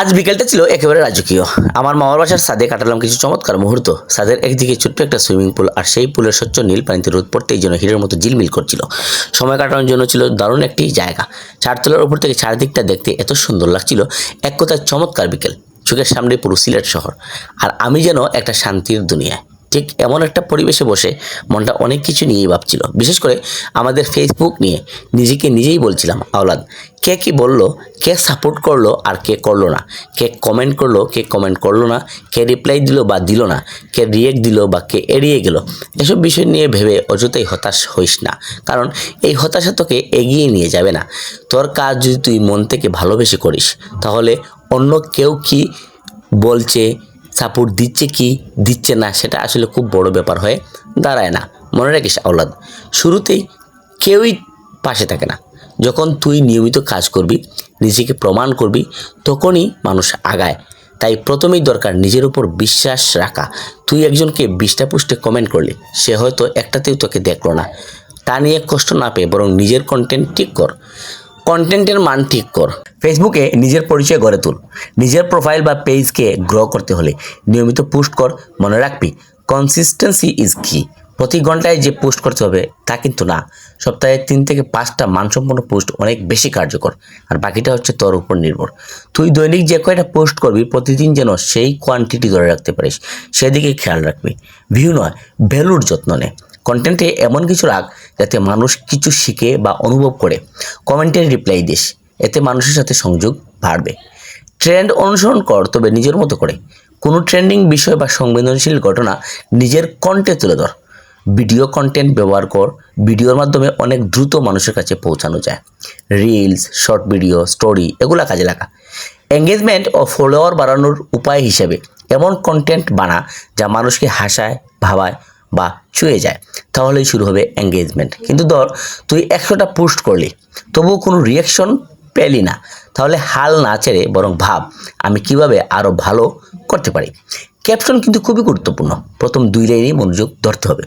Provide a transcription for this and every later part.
আজ বিকেলটা ছিল একেবারে রাজকীয়। আমার মামার বাসার সাদে কাটালাম কিছু চমৎকার মুহূর্ত। সাদের একদিকে ছোট্ট একটা সুইমিং পুল আর সেই পুলের স্বচ্ছ নীল পানিতে রোদ পড়তেই যেন হিরের মতো ঝিলমিল করছিল। সময় কাটানোর জন্য ছিল দারুণ একটি জায়গা। চারতলার উপর থেকে চারদিকটা দেখতে এত সুন্দর লাগছিল, এক কথায় চমৎকার বিকেল। চোখের সামনে পুরো সিলেট শহর। আর আমি যেন একটা শান্তির দুনিয়ায়। ঠিক এমন একটা পরিবেশে বসে মনটা অনেক কিছু নিয়েই ভাবছিল। বিশেষ করে আমাদের ফেসবুক নিয়ে নিজেকে নিজেই বলছিলাম, আওলাদ, কে কি বলল, কে সাপোর্ট করল আর কে করল না? কে কমেন্ট করল, কে কমেন্ট করল না? কে রিপ্লাই দিল বা দিল না? কে রিয়েক্ট দিল বা কে এড়িয়ে গেল? এসব বিষয় নিয়ে ভেবে অযথাই হতাশ হইস না, কারণ এই হতাশা তোকে এগিয়ে নিয়ে যাবে না। তোর কাজ যদি তুই মন থেকে ভালোবেসে করিস, তাহলে অন্য কেউ কি বলছে সাপোর্ট দিচ্ছে কি দিচ্ছে না সেটা আসলে খুব বড় ব্যাপার হয়ে দাঁড়ায় না। মনে রাখিস আওলাদ, শুরুতেই কেউই পাশে থাকে না। যখন তুই নিয়মিত কাজ করবি, নিজেকে প্রমাণ করবি, তখনই মানুষ আগায়। তাই প্রথমেই দরকার নিজের উপর বিশ্বাস রাখা। তুই একজনকে বিশটা পুষ্টে কমেন্ট করলি, সে হয়তো একটাতেও তোকে দেখল না। তা নিয়ে কষ্ট না পেয়ে বরং নিজের কন্টেন্ট ঠিক কর। কন্টেন্টের মান ঠিক কর। ফেসবুকে নিজের পরিচয় গড়ে তুল। নিজের প্রোফাইল বা পেজকে গ্রো করতে হলে নিয়মিত পোস্ট কর, মনে রাখবি কনসিস্টেন্সি ইজ কি প্রতি ঘন্টায় যে পোস্ট করতে হবে, তা কিন্তু না। সপ্তাহে তিন থেকে পাঁচটা মানসম্পন্ন পোস্ট অনেক বেশি কার্যকর। আর বাকিটা হচ্ছে তোর উপর নির্ভর। তুই দৈনিক যে কয়টা পোস্ট করবি, প্রতিদিন যেন সেই কোয়ান্টিটি ধরে রাখতে পারিস, সেদিকে খেয়াল রাখবি। ভিউ নয় ভ্যালুর যত্ন নে। কন্টেন্টে এমন কিছু রাখ যাতে মানুষ কিছু শিখে বা অনুভব করে। কমেন্টের রিপ্লাই দিস, এতে মানুষের সাথে সংযোগ বাড়বে। ট্রেন্ড অনুসরণ কর, তবে নিজের মতো করে। কোনো ট্রেন্ডিং বিষয় বা সংবেদনশীল ঘটনা নিজের কণ্ঠে তুলে ধর। ভিডিও কন্টেন্ট ব্যবহার কর ভিডিওর মাধ্যমে অনেক দ্রুত মানুষের কাছে পৌঁছানো যায়। রিলস শর্ট ভিডিও স্টোরি এগুলো কাজে লাগা। এঙ্গেজমেন্ট ও ফলোয়ার বাড়ানোর উপায় হিসেবে এমন কন্টেন্ট বানা যা মানুষকে হাসায়, ভাবায় বা ছুঁয়ে যায়, তাহলেই শুরু হবে এঙ্গেজমেন্ট কিন্তু ধর, তুই একশোটা পোস্ট করলি, তবুও কোনো রিয়াকশন পেলি না, তাহলে হাল না ছেড়ে বরং ভাব, আমি কীভাবে আরও ভালো করতে পারি? ক্যাপশন কিন্তু খুবই গুরুত্বপূর্ণ, প্রথম দুই লাইনেই মনোযোগ ধরতে হবে।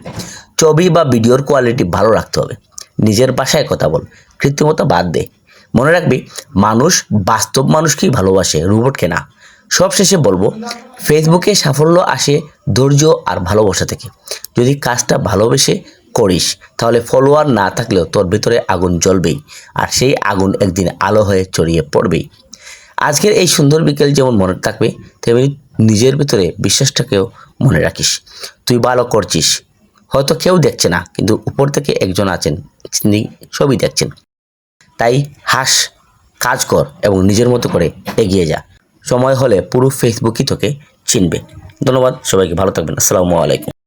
ছবি বা ভিডিওর কোয়ালিটি ভালো রাখতে হবে, নিজের ভাষায় কথা বল, কৃত্রিমতা বাদ দে। মনে রাখবি, মানুষ বাস্তব মানুষকেই ভালোবাসে রোবটকে না সবশেষে বলব ফেসবুকে সাফল্য আসে ধৈর্য আর ভালোবাসা থেকে। যদি কাজটা ভালোবেসে করিস, তাহলে ফলোয়ার না থাকলেও তোর ভেতরে আগুন জ্বলবেই, আর সেই আগুন একদিন আলো হয়ে ছড়িয়ে পড়বেই। আজকের এই সুন্দর বিকেল যেমন মনে থাকবে, তেমনি নিজের ভেতরে বিশ্বাসটাকেও মনে রাখিস। তুই ভালো করছিস। হয়তো কেউ দেখছে না, কিন্তু উপর থেকে একজন আছেন, তিনি সবই দেখছেন। তাই হাস, কাজ কর এবং নিজের মতো করে এগিয়ে যা। সময় হলে পুরো ফেসবুকই তোকে চিনবে। ধন্যবাদ সবাইকে ভালো থাকবেন। আসসালামু আলাইকুম।